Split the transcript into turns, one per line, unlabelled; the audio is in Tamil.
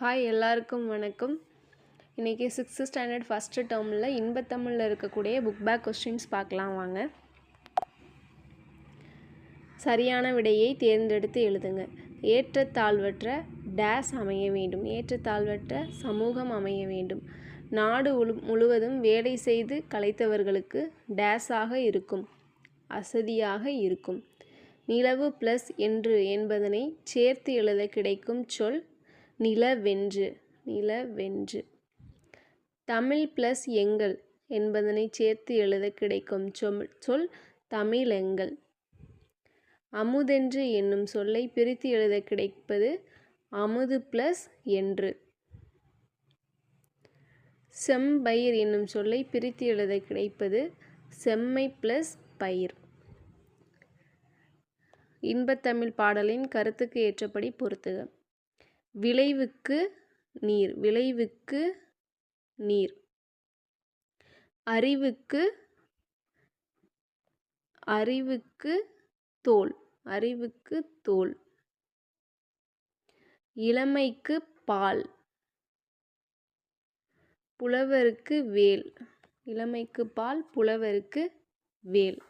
ஹாய் எல்லாருக்கும் வணக்கம். இன்றைக்கி சிக்ஸ்த்து ஸ்டாண்டர்ட் ஃபஸ்ட்டு டேர்மில் இன்பத்தமிழில் இருக்கக்கூடிய புக் பேக் கொஸ்டின்ஸ் பார்க்கலாம் வாங்க. சரியான விடையை தேர்ந்தெடுத்து எழுதுங்க. ஏற்றத்தாழ்வற்ற டேஸ் அமைய வேண்டும். ஏற்றத்தாழ்வற்ற சமூகம் அமைய வேண்டும். நாடு முழுவதும் வேலை செய்து கலைத்தவர்களுக்கு டேஸாக இருக்கும். அசதியாக இருக்கும். நிலவு ப்ளஸ் என்று என்பதனை சேர்த்து எழுத கிடைக்கும் சொல் நிலவென்று நிலவென்று. தமிழ் ப்ளஸ் எங்கள் என்பதனை சேர்த்து எழுத கிடைக்கும் சொல் சொல் தமிழெங்கள். அமுதென்று என்னும் சொல்லை பிரித்து எழுத கிடைப்பது அமுது ப்ளஸ் என்று. செம்பயிர் என்னும் சொல்லை பிரித்து எழுத கிடைப்பது செம்மை ப்ளஸ் பயிர். இன்பத்தமிழ் பாடலின் கருத்துக்கு ஏற்றபடி பொறுத்துக விளைவுக்கு நீர் விளைவுக்கு நீர். அறிவுக்கு அறிவுக்கு தோல் அறிவுக்கு தோல். இளமைக்கு பால் புலவருக்கு வேல். இளமைக்கு பால் புலவருக்கு வேல்.